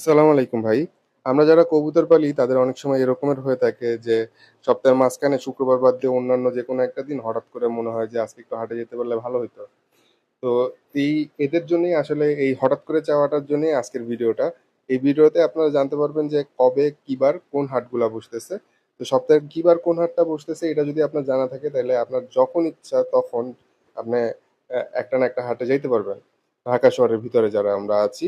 আসসালামু আলাইকুম ভাই। আমরা যারা কবুতর পালি তাদের অনেক সময় এরকমের হয়ে থাকে যে সপ্তাহের মাঝখানে শুক্রবার বাদ দিয়ে অন্যান্য যেকোনো একটা দিন হঠাৎ করে মনে হয় যে আজকে একটু হাটে যেতে পারলে ভালো হইতো। তো এই এদের জন্যই আসলে এই হঠাৎ করে চাওয়াটার জন্যই আজকের ভিডিওটা। এই ভিডিওতে আপনারা জানতে পারবেন যে কবে, কি বার, কোন হাটগুলা বসতেছে। তো সপ্তাহের কি বার কোন হাটটা বসতেছে এটা যদি আপনার জানা থাকে তাহলে আপনার যখন ইচ্ছা তখন আপনি একটা না একটা হাটে যাইতে পারবেন। ঢাকা শহরের ভিতরে যারা আমরা আছি।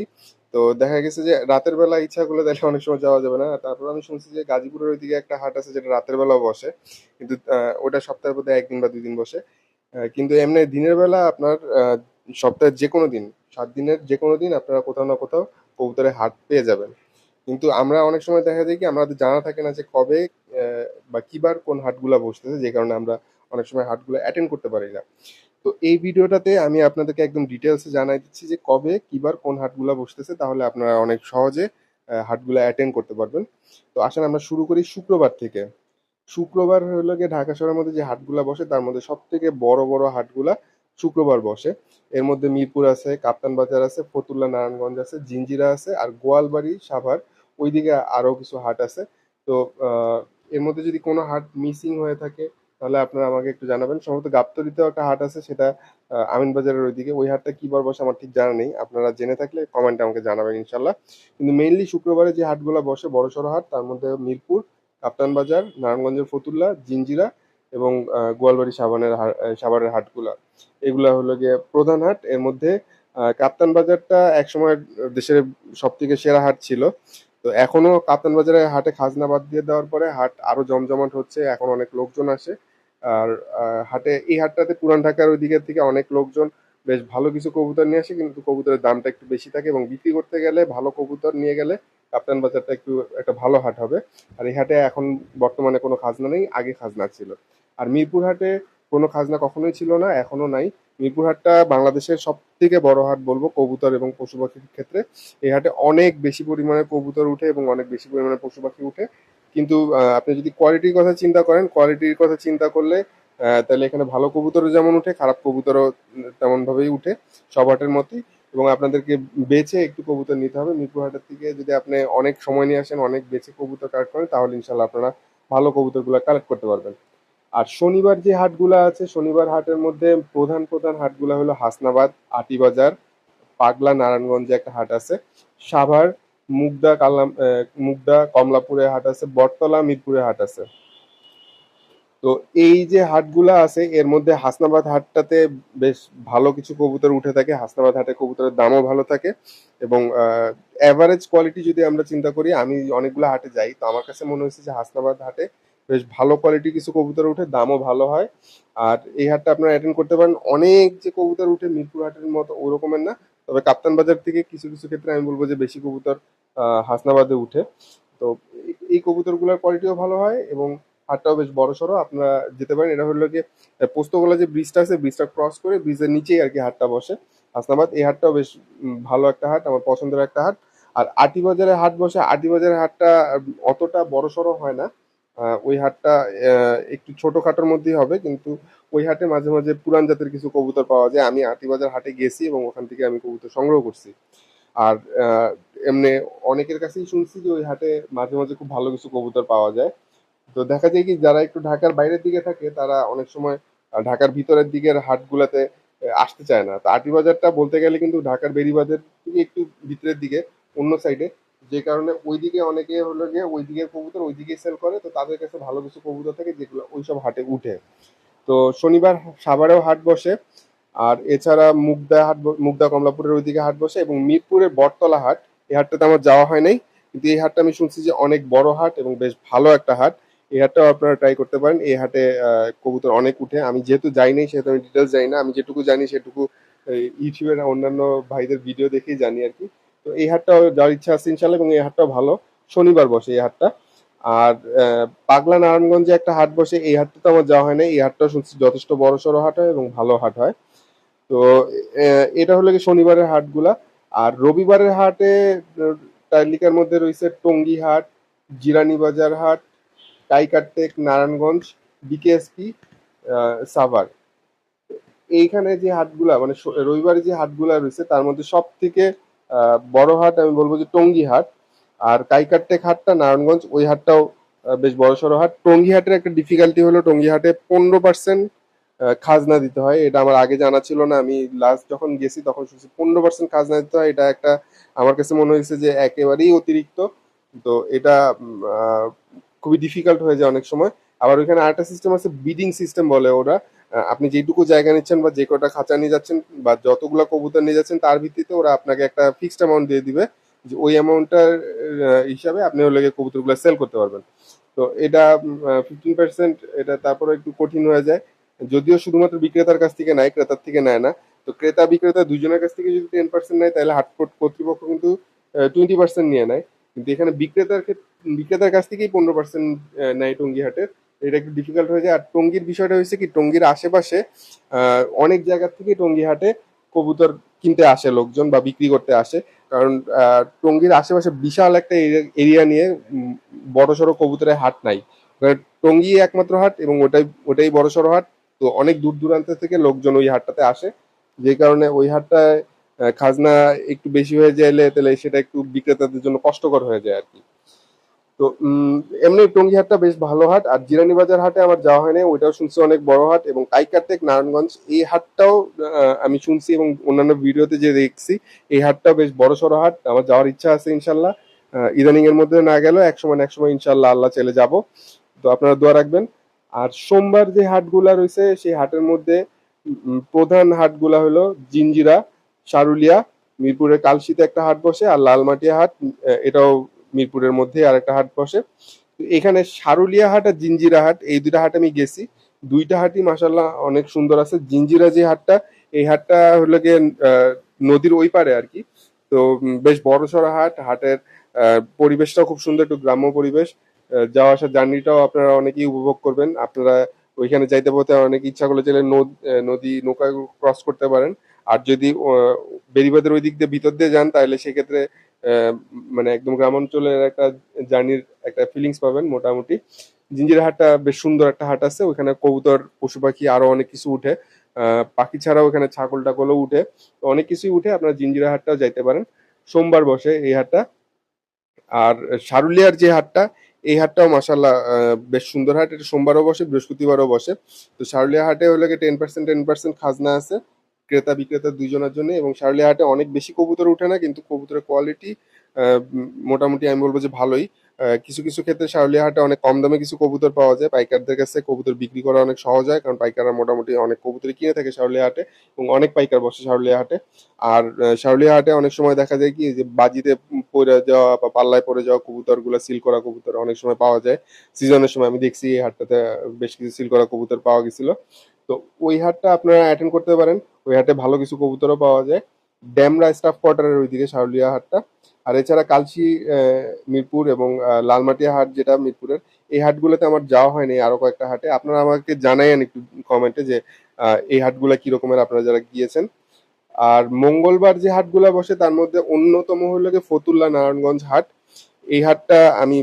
তো দেখা গেছে যে রাতের বেলা ইচ্ছা করলে তাইলে অনেক সময় যাওয়া যাবে না। তারপর আমি শুনছি যে গাজীপুরের ওইদিকে একটা হাট আছে যেটা রাতের বেলাও বসে। কিন্তু ওটা সপ্তাহের মধ্যে একদিন বা ২ দিন বসে। কিন্তু এমনি দিনের বেলা আপনার আ যে কোনো দিন, সাত দিনের যে কোনো দিন আপনারা কোথাও না কোথাও কবুতরের হাট পেয়ে যাবেন। কিন্তু আমরা অনেক সময় দেখা যায় কি আমাদের জানা থাকে না যে কবে বা কি বার কোন হাটগুলা বসতেছে যে কারণে আমরা অনেক সময় হাটগুলো অ্যাটেন্ড করতে পারি না। তো এই ভিডিওটাতে আমি আপনাদেরকে একদম ডিটেলসে জানাই দিচ্ছি যে কবে, কি বার, কোন হাটগুলা বসতেছে তাহলে আপনারা অনেক সহজে হাটগুলো অ্যাটেন্ড করতে পারবেন। তো আসেন আমরা শুরু করি শুক্রবার থেকে। শুক্রবার হলো গিয়ে ঢাকা শহরের মধ্যে যে হাটগুলা বসে তার মধ্যে সব থেকে বড়, বড় হাটগুলা শুক্রবার বসে। এর মধ্যে মিরপুর আছে, কাপ্তান বাজার আছে, ফতুল্লা নারায়ণগঞ্জ আছে, জিঞ্জিরা আছে আর গোয়ালবাড়ি, সাভার ওইদিকে আরও কিছু হাট আছে। তো এর মধ্যে যদি কোনো হাট মিসিং হয়ে থাকে তাহলে আপনারা আমাকে একটু জানাবেন। সম্ভবত গাবতলীতেও একটা হাট আছে সেটা আমিনবাজারের ওইদিকে। ওই হাটটা কি বার বসে আমার ঠিক জানা নেই। আপনারা জেনে থাকলে কমেন্টে আমাকে জানাবেন ইনশাল্লাহ কিন্তু মেইনলি শুক্রবারে যে হাটগুলো বসে বড়সড় হাট তার মধ্যে মিরপুর, কাপ্তান বাজার, নারায়ণগঞ্জের ফতুল্লা, জিঞ্জিরা এবং গোয়ালবাড়ি সাবানের হা সাভারের হাটগুলা। এগুলা হলো গিয়ে প্রধান হাট। এর মধ্যে কাপ্তান বাজারটা একসময় দেশের সব থেকে সেরা হাট ছিল। তো এখনও কাপ্তান বাজারের হাটে খাজনা বাদ দিয়ে দেওয়ার পরে হাট আরও জমজমাট হচ্ছে। এখন অনেক লোকজন আসে। আর হাটে এই হাটটাতে পুরান ঢাকার ওইদিকের থেকে অনেক লোকজন বেশ ভালো কিছু কবুতর নিয়ে আসে কিন্তু কবুতরের দামটা একটু বেশি থাকে এবং বিক্রি করতে গেলে ভালো কবুতর নিয়ে গেলে কাপ্তান বাজারটা একটু একটা ভালো হাট হবে। আর এই হাটে এখন বর্তমানে কোনো খাজনা নেই, আগে খাজনা ছিল। আর মিরপুর হাটে কোনো খাজনা কখনোই ছিল না, এখনও নাই। মিরপুর হাটটা বাংলাদেশের সব থেকে বড় হাট বলব কবুতর এবং পশু পাখির ক্ষেত্রে। এই হাটে অনেক বেশি পরিমাণে কবুতর উঠে এবং অনেক বেশি পরিমাণে পশু পাখি উঠে। কিন্তু আপনি যদি কোয়ালিটির কথা চিন্তা করেন, কোয়ালিটির কথা চিন্তা করলে তাহলে এখানে ভালো কবুতরও যেমন উঠে, খারাপ কবুতরও তেমনভাবেই উঠে সব হাটের মতোই এবং আপনাদেরকে বেছে একটু কবুতর নিতে হবে। মিরপুর হাটের থেকে যদি আপনি অনেক সময় নিয়ে আসেন, অনেক বেছে কবুতর কালেক্ট করেন তাহলে ইনশাআল্লাহ আপনারা ভালো কবুতরগুলা কালেক্ট করতে পারবেন। আর শনিবার যে হাটগুলা আছে, শনিবার হাটের মধ্যে প্রধান, প্রধান হাটগুলা হলো হাসনাবাদ, আটিবাজার, পাগলা নারায়ণগঞ্জে একটা হাট আছে, সাভার, মুগদা, কালাম মুগদা, কমলাপুরে হাট আছে, বটতলা, মিরপুরে হাট আছে। তো এই যে হাটগুলা আছে এর মধ্যে হাসনাবাদ হাটটাতে বেশ ভালো কিছু কবুতর উঠে থাকে। হাসনাবাদ হাটে কবুতরের দামও ভালো থাকে এবং আ এভারেজ কোয়ালিটি যদি আমরা চিন্তা করি আমি অনেকগুলো হাটে যাই। তো আমার কাছে মনে হয়েছে যে হাসনাবাদ হাটে বেশ ভালো কোয়ালিটি কিছু কবুতর উঠে, দামও ভালো হয়। আর এই হাটটা আপনারা অ্যাটেন্ড করতে পারেন। অনেক যে কবুতর উঠে মিরপুর হাটের মতো ওরকমের না। তবে কাপ্তান বাজার থেকে কিছু, কিছু ক্ষেত্রে আমি বলব যে বেশি কবুতর হাসনাবাদে উঠে। তো এই কবুতরগুলার কোয়ালিটিও ভালো হয় এবং হাটটাও বেশ বড়সড়। আপনারা যেতে পারেন। এটা হলো আ পোস্তগোলা যে ব্রিজটা আছে ব্রিজটা ক্রস করে ব্রিজের নিচেই আর কি হাটটা বসে। হাসনাবাদ এই হাটটাও বেশ ভালো একটা হাট, আমার পছন্দের একটা হাট। আর আটিবাজারে হাট বসে, আটিবাজারের হাটটা অতটা বড়সড় হয় না। ওই হাটটা একটু ছোটখাটোর মধ্যেই হবে কিন্তু ওই হাটে মাঝে, মাঝে পুরান জাতের কিছু কবুতর পাওয়া যায়। আমি আটিবাজার হাটে গেছি এবং ওখান থেকে আমি কবুতর সংগ্রহ করছি। আর এমনি অনেকের কাছেই শুনছি যে ওই হাটে মাঝে, মাঝে খুব ভালো কিছু কবুতর পাওয়া যায়। তো দেখা যায় কি যারা একটু ঢাকার বাইরের দিকে থাকে তারা অনেক সময় ঢাকার ভিতরের দিকের হাটগুলাতে আসতে চায় না। তো আটিবাজারটা বলতে গেলে কিন্তু ঢাকার বেরিবাজার থেকে একটু ভিতরের দিকে অন্য সাইডে। যে কারণে ওইদিকে অনেকে হলো গিয়ে ওই দিকের কবুতর, ওইদিকেই সেল করে। তো তাদের কাছে ভালো কিছু কবুতর থাকে যেগুলো ওইসব হাটে উঠে। তো শনিবার সাভারেও হাট বসে। আর এছাড়া মুগদা হাট মুগদা কমলাপুরের ওইদিকে হাট বসে এবং মিরপুরের বটতলা হাট। এই হাটটাতে আমার যাওয়া হয় নাই। কিন্তু এই হাটটা আমি শুনছি যে অনেক বড় হাট এবং বেশ ভালো একটা হাট। এই হাটটাও আপনারা ট্রাই করতে পারেন। এই হাটে কবুতর অনেক উঠে। আমি যেহেতু যাই নাই সেহেতু আমি ডিটেলস জানি না। আমি যেটুকু জানি, সেটুকু ইউটিউবের অন্যান্য ভাইদের ভিডিও দেখেই জানি আরকি। তো এই হাটটাও যার ইচ্ছা আছে ইনশাআল্লাহ এবং এই হাটটাও ভালো। শনিবার বসে এই হাটটা। আর পাগলা নারায়ণগঞ্জে একটা হাট বসে। এই হাটটা তো আমার যাওয়া হয় না এই হাটটাও শুনছি যথেষ্ট বড়সড় হাট হয় এবং ভালো হাট হয়। তো এটা হলো গিয়ে শনিবারের হাটগুলা। আর রবিবারের হাটে তালিকার মধ্যে রয়েছে টঙ্গী হাট, জিরানী বাজার হাট, টাইকারটেক নারায়ণগঞ্জ, বিকেএসপি, সাভার। এইখানে যে হাটগুলা মানে রবিবারে যে হাটগুলা রয়েছে তার মধ্যে সবথেকে আ বড় হাট, আমি বলব যে টঙ্গী হাট। আর কাইকারটেক হাটটা নারায়ণগঞ্জ, ওই হাটটাও বেশ বড় সড়ো হাট। টঙ্গী হাটের একটা ডিফিকাল্টি হলো, টঙ্গী হাটে পনেরো পার্সেন্ট খাজনা দিতে হয়। এটা আমার আগে জানা ছিল না, আমি লাস্ট যখন গেছি তখন শুনছি পনেরো পার্সেন্ট খাজনা দিতে হয়। এটা একটা, আমার কাছে মনে হয়েছে যে একেবারেই অতিরিক্ত। তো এটা খুবই ডিফিকাল্ট হয়ে যায় অনেক সময়। আবার ওইখানে আরেকটা সিস্টেম আছে বিডিং সিস্টেম বলে ওরা। আপনি যেটুকু জায়গা নিচ্ছেন বা যে কটা খাঁচা নিয়ে যাচ্ছেন বা যতগুলো কবুতর নিয়ে যাচ্ছেন, তার ভিত্তিতে ওরা আপনাকে একটা ফিক্সড অ্যামাউন্ট দিয়ে দিবে, যে ওই অ্যামাউন্টটার হিসাবে আপনি গিয়ে কবুতরগুলো সেল করতে পারবেন। তো এটা ফিফটিন পার্সেন্ট এটা তারপরে একটু কঠিন হয়ে যায়। যদিও শুধুমাত্র বিক্রেতার কাছ থেকে নেয়, ক্রেতার থেকে নেয় না, তো ক্রেতা, বিক্রেতা দুজনের কাছ থেকে যদি টেন পার্সেন্ট নেয়, তাহলে হাট কর্তৃপক্ষ কিন্তু টোয়েন্টি পার্সেন্ট নিয়ে নেয়। কিন্তু এখানে বিক্রেতার ক্ষেত্রে বিক্রেতার কাছ থেকেই পনেরো পার্সেন্ট নেয় টঙ্গি হাটের। এটা একটু ডিফিকাল্ট হয়ে যায়। আর টঙ্গির বিষয়টা হয়েছে কি, টঙ্গির আশেপাশে অনেক জায়গা থেকে টঙ্গি হাটে কবুতর কিনতে আসে লোকজন বা বিক্রি করতে আসে। কারণ টঙ্গির আশেপাশে বিশাল একটা এরিয়া নিয়ে বড় সড়ো কবুতরের হাট নাই। টঙ্গি একমাত্র হাট এবং ওটাই ওটাই বড় সড়ো হাট। তো অনেক দূর দূরান্ত থেকে লোকজন ওই হাটটাতে আসে। যে কারণে ওই হাটটায় খাজনা একটু বেশি হয়ে যাইলে তাহলে সেটা একটু বিক্রেতাদের জন্য কষ্টকর হয়ে যায় আর কি। তো এমনি টঙ্গি হাটটা বেশ ভালো হাট, আর জিরানি বাজার হাটে আমার যাওয়া হয়নি, ওইটাও শুনছি অনেক বড় হাট, এবং কাইকারটেক, নারায়ণগঞ্জ, এই হাটটাও আমি শুনছি এবং অন্যান্য ভিডিওতে যে দেখছি, এই হাটটাও বেশ বড় সড়ো হাট, আমার যাওয়ার ইচ্ছা আছে ইনশাল্লাহ। ইদানিং এর মধ্যে না গেলেও এক সময় এক সময় ইনশাল্লাহ আল্লাহ চলে যাব। তো আপনারা দোয়া রাখবেন। আর সোমবার যে হাটগুলা রয়েছে, সেই হাটের মধ্যে প্রধান হাটগুলা হলো জিঞ্জিরা সারুলিয়া, মিরপুরের কালশিতে একটা হাট বসে, আর লালমাটিয়া হাট, এটাও মিরপুরের মধ্যে আর একটা হাট বসে। এখানে সারুলিয়া হাট আর জিঞ্জিরা হাট, এই দুটা হাট আমি গেছি। দুইটা হাটই মাসাল্লাহ অনেক সুন্দর আছে। জিঞ্জিরা যে হাটটা, এই হাটটা হলো গিয়ে নদীর ওই পারে আর কি। তো বেশ বড় সড়ো হাট। হাটের পরিবেশটাও খুব সুন্দর, একটু গ্রাম্য পরিবেশ। যাওয়া আসার জার্নিটাও আপনারা অনেকেই উপভোগ করবেন। আপনারা ওইখানে যাইতে পথে অনেক ইচ্ছা করলে চাইলে নদ- নৌকা ক্রস করতে পারেন। আর যদি বেরিবাদের ওই দিক দিয়ে ভিতর দিয়ে যান, তাহলে সেক্ষেত্রে মানে একদম গ্রাম অঞ্চলের একটা জার্নির একটা ফিলিংস পাবেন মোটামুটি। জিঞ্জিরা হাটটা বেশ সুন্দর একটা হাট আছে ওখানে কবুতর, পশু পাখি আরও অনেক কিছু উঠে। পাখি ছাড়াও ওখানে ছাগল টাগলও উঠে। অনেক কিছুই উঠে, আপনারা জিঞ্জিরা হাটটাও যাইতে পারেন। সোমবার বসে এই হাটটা। আর সারুলিয়ার যে হাটটা, এই হাটটাও মাসাল্লাহ বেশ সুন্দর হাট। এটা সোমবারও বসে, বৃহস্পতিবারও বসে। তো সারুলিয়া হাটে হলে টেন পার্সেন্ট টেন পার্সেন্ট খাজনা আছে। ক্রেতা বিক্রেতা দুজনের জন্য এবং শার্লি হাটে অনেক বেশি কবুতর উঠে না, কিন্তু কবুতরের কোয়ালিটি মোটামুটি আমি বলব যে ভালোই। কিছু কিছু ক্ষেত্রে শার্লি হাটে অনেক কম দামে কিছু কবুতর পাওয়া যায়। পাইকারদের কাছে কবুতর বিক্রি করা অনেক সহজ হয়, কারণ পাইকাররা মোটামুটি অনেক কবুতরই কিনে থাকে শার্লি হাটে এবং অনেক পাইকার বসে শার্লি হাটে আর শার্লি হাটে অনেক সময় দেখা যায় কি, যে বাজিতে পড়ে যাওয়া বা পাল্লায় পড়ে যাওয়া কবুতরগুলা সিল করা কবুতর অনেক সময় পাওয়া যায়। সিজনের সময় আমি দেখছি এই হাটটাতে বেশ কিছু সিল করা কবুতর পাওয়া গেছিল। তো ওই হাটটা আপনারা অ্যাটেন্ড করতে পারেন। ওই হাটে ভালো কিছু কবুতরও পাওয়া যায়। ড্যামরা স্টাফ কোয়ার্টারের ওইদিকে শাউলিয়া হাটটা। আর এছাড়া কালশি মিরপুর এবং লালমাটিয়া হাট যেটা মিরপুরের, এই হাটগুলোতে আমার যাওয়া হয়নি আরও কয়েকটা হাটে। আপনারা আমাকে জানাইন একটু কমেন্টে যে এই হাটগুলা কি রকমের আপনারা যারা গিয়েছেন। আর মঙ্গলবার যে হাটগুলা বসে তার মধ্যে অন্যতম হলো গিয়ে ফতুল্লা নারায়ণগঞ্জ হাট। এই হাটটা আমি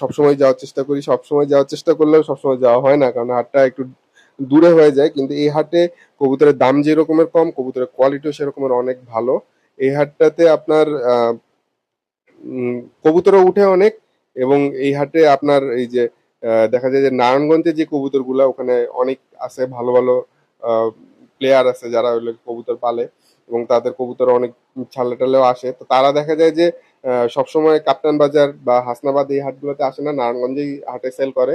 সবসময় যাওয়ার চেষ্টা করি। সবসময় যাওয়ার চেষ্টা করলেও সবসময় যাওয়া হয় না। কারণ হাটটা একটু দূরে হয়ে যায়, কিন্তু এই হাটে কবুতরের দাম যে রকমের কম, কবুতরের কোয়ালিটিও সেরকমের অনেক ভালো। এই হাটটাতে আপনার কবুতরও উঠে অনেক এবং এই হাটে আপনার এই যে দেখা যায় যে নারায়ণগঞ্জে যে কবুতরগুলা, ওখানে অনেক আছে, ভালো ভালো প্লেয়ার আছে যারা হলো কবুতর পালে এবং তাদের কবুতর অনেক ছালে টালেও আসে। তো তারা দেখা যায় যে সবসময় কাপ্তান বাজার বা হাসনাবাদ এই হাটগুলোতে আসে না, নারায়ণগঞ্জেই হাটে সেল করে।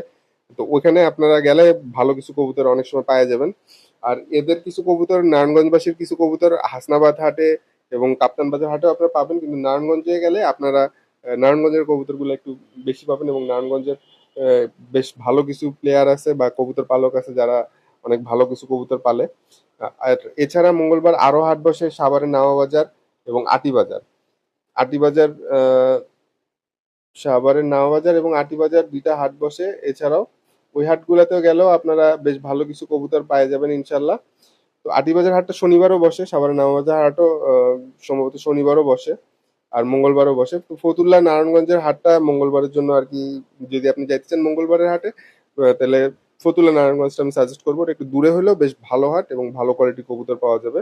তো ওখানে আপনারা গেলে ভালো কিছু কবুতর অনেক সময় পাওয়া যাবেন। আর এদের কিছু কবুতর নারায়ণগঞ্জবাসীর কিছু কবুতর হাসনাবাদ হাটে এবং কাপ্তান বাজার হাটেও আপনারা পাবেন, কিন্তু নারায়ণগঞ্জে গেলে আপনারা নারায়ণগঞ্জের কবুতরগুলো একটু বেশি পাবেন এবং নারায়ণগঞ্জের বেশ ভালো কিছু প্লেয়ার আছে বা কবুতর পালক আছে যারা অনেক ভালো কিছু কবুতর পালে। আর এছাড়া মঙ্গলবার আরও হাট বসে সাভারের নাওয়া বাজার এবং আটি বাজার। আটি বাজার সাভারের নাওয়া বাজার এবং আটি বাজার দুইটা হাট বসে। এছাড়াও ওই হাটগুলোতেও গেলেও আপনারা বেশ ভালো কিছু কবুতর পাওয়া যাবেন ইনশাল্লাহ তো আটিবাজার হাটটা শনিবারও বসে, সাভারের নামাবাজার হাটও সম্ভবত শনিবারও বসে আর মঙ্গলবারও বসে। তো ফতুল্লা নারায়ণগঞ্জের হাটটা মঙ্গলবারের জন্য আর কি, যদি আপনি যাইতে চান মঙ্গলবারের হাটে তাহলে ফতুল্লা নারায়ণগঞ্জটা আমি সাজেস্ট করব। একটু দূরে হলেও বেশ ভালো হাট এবং ভালো কোয়ালিটি কবুতর পাওয়া যাবে।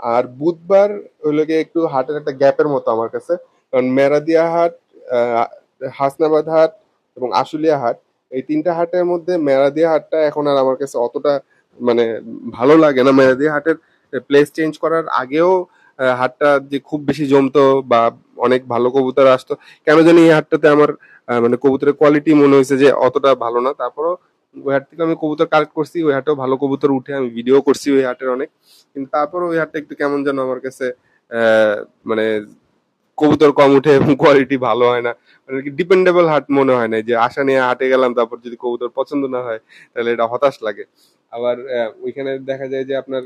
আর বুধবার হইল গিয়ে একটু হাটের একটা গ্যাপের মতো আমার কাছে। কারণ মেরাদিয়া হাট হাসনাবাদ হাট এবং আশুলিয়া হাট এই তিনটা হাটের মধ্যে মেরাদিয়া হাটটা এখন আর আমার কাছে অতটা মানে ভালো লাগে না। মেরাদিয়া হাটের প্লেস চেঞ্জ করার আগেও হাটটা যে খুব বেশি জমতো বা অনেক ভালো কবুতর আসতো, কেন জানি এই হাটটাতে আমার মানে কবুতরের কোয়ালিটি মনে হয়েছে যে অতটা ভালো না। তারপরও ওই হাট থেকে আমি কবুতর কালেক্ট করছি, ওই হাটেও ভালো কবুতর উঠে আমি ভিডিও করছি ওই হাটের অনেক। কিন্তু তারপরও ওই হাটটা একটু কেমন যেন আমার কাছে মানে কবুতর কম উঠে এবং কোয়ালিটি ভালো হয় না। মানে কি ডিপেন্ডেবল হাট মনে হয় না যে আশা নিয়ে হাটে গেলাম, তারপর যদি কবুতর পছন্দ না হয়, তাহলে এটা হতাশ লাগে। আবার ওইখানে দেখা যায় যে আপনার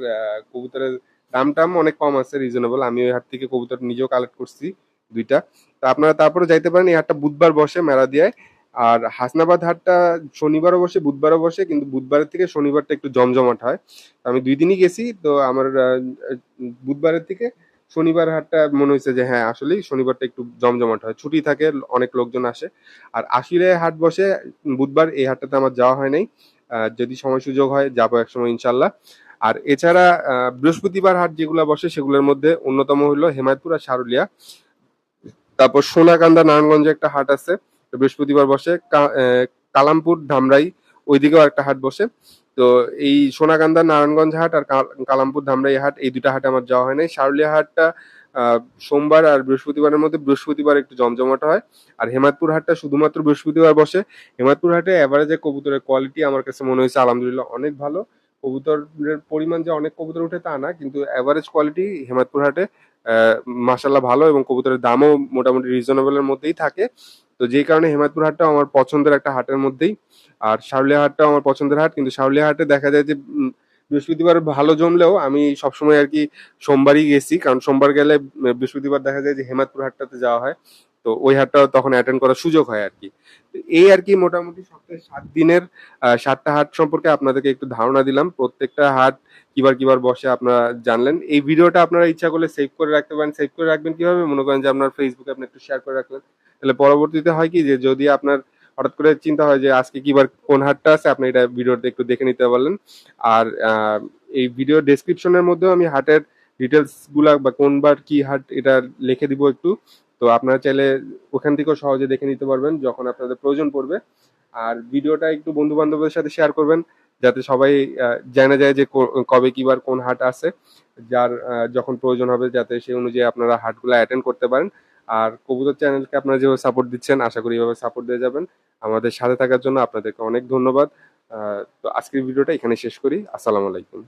কবুতরের দাম টাম অনেক কম আছে রিজনেবল আমি ওই হাট থেকে কবুতর নিজেও কালেক্ট করছি দুইটা। তো আপনারা তারপরে যাইতে পারেন, এই হাটটা বুধবার বসে মেলা দিয়ে আর হাসনাবাদ হাটটা শনিবারও বসে, বুধবারও বসে, কিন্তু বুধবারের থেকে শনিবারটা একটু জমজমাট হয়। আমি দুই দিনই গেছি, তো আমার বুধবারের থেকে শনিবার হাটটা মনে হয়েছে যে হ্যাঁ আসলেই শনিবারটা একটু জমজমাট হয়। ছুটি থাকে, অনেক লোকজন আসে। আর আশিরে হাট বসে, বুধবার এই হাটটাতে আমার যাওয়া হয় নাই। যদি সময় সুযোগ হয়, যাব এক সময় ইনশাল্লাহ। আর এছাড়া বৃহস্পতিবার হাট যেগুলো বসে, সেগুলোর মধ্যে অন্যতম হলো হেমায়তপুর আর সারুলিয়া তারপর সোনাকান্দা নারায়ণগঞ্জে একটা হাট আছে, বৃহস্পতিবার বসে কালামপুর, ধামরাই, ওইদিকেও একটা হাট বসে। তো এই সোনাকান্দা নারায়ণগঞ্জ হাট আর কালামপুর, ধামরাই হাট, এই দুটা হাটে আমার যাওয়া হয় নাই সারুলিয়া হাটটা সোমবার আর বৃহস্পতিবারের মধ্যে বৃহস্পতিবার একটু জমজমাট হয়। আর হেমাদপুর হাটটা শুধুমাত্র বৃহস্পতিবার বসে। হেমাদপুর হাটে অ্যাভারেজের কবুতরের কোয়ালিটি আমার কাছে মনে হয়েছে, আলহামদুলিল্লাহ, অনেক ভালো। কবুতরের পরিমাণ যে অনেক কবুতর উঠে তা না, কিন্তু অ্যাভারেজ কোয়ালিটি হেমাদপুর হাটে মাসাল্লাহ ভালো এবং কবুতরের দামও মোটামুটি রিজনেবলের মধ্যেই থাকে। তো যেই কারণে হেমাদপুর হাটটাও আমার পছন্দের একটা হাটের মধ্যেই। আর শারুলিয়া হাটটাও আমার পছন্দের হাট, কিন্তু শারুলিয়া হাটে দেখা যায় যে বৃহস্পতিবার ভালো জমলেও আমি সবসময় আর কি সোমবারই গেছি, কারণ সোমবার গেলে বৃহস্পতিবার দেখা যায় যে হেমাদপুর হাটটাতে যাওয়া হয়। তো ওই হাটটাও তখন অ্যাটেন্ড করার সুযোগ হয় আর কি। এই আর কি মোটামুটি সপ্তাহে সাত দিনের সাতটা হাট সম্পর্কে আপনাদেরকে একটু ধারণা দিলাম। প্রত্যেকটা হাট কিবার কিবার বসে আপনারা জানলেন। এই ভিডিওটা আপনারা ইচ্ছা করলে সেভ করে রাখতে পারেন। সেভ করে রাখবেন কীভাবে? মনে করেন যে আপনার ফেসবুকে আপনি একটু শেয়ার করে রাখলেন। তাহলে পরবর্তীতে হয় কি যে যদি আপনার হঠাৎ করে চিন্তা হয় যে আজকে কিবার কোন হাটটা আছে, আপনি এটা ভিডিওটা একটু দেখে নিতে পারলেন। আর এই ভিডিও ডেসক্রিপশনের মধ্যেও আমি হাটের ডিটেলসগুলা বা কোনবার কি হাট এটা লিখে দিব একটু। তো আপনারা চাইলে ওখান থেকেও সহজে দেখে নিতে পারবেন যখন আপনাদের প্রয়োজন পড়বে। আর ভিডিওটা একটু বন্ধু বান্ধবদের সাথে শেয়ার করবেন, যাতে সবাই জানা যায় যে কবে কিবার কোন হাট আছে, যার যখন প্রয়োজন হবে যাতে সেই অনুযায়ী আপনারা হাটগুলো অ্যাটেন্ড করতে পারেন। আর কবুতর চ্যানেলকে আপনারা যেভাবে সাপোর্ট দিচ্ছেন, আশা করি এভাবে সাপোর্ট দিয়ে যাবেন। আমাদের সাথে থাকার জন্য আপনাদেরকে অনেক ধন্যবাদ। তো আজকের ভিডিওটা এখানে শেষ করি। আসসালামু আলাইকুম।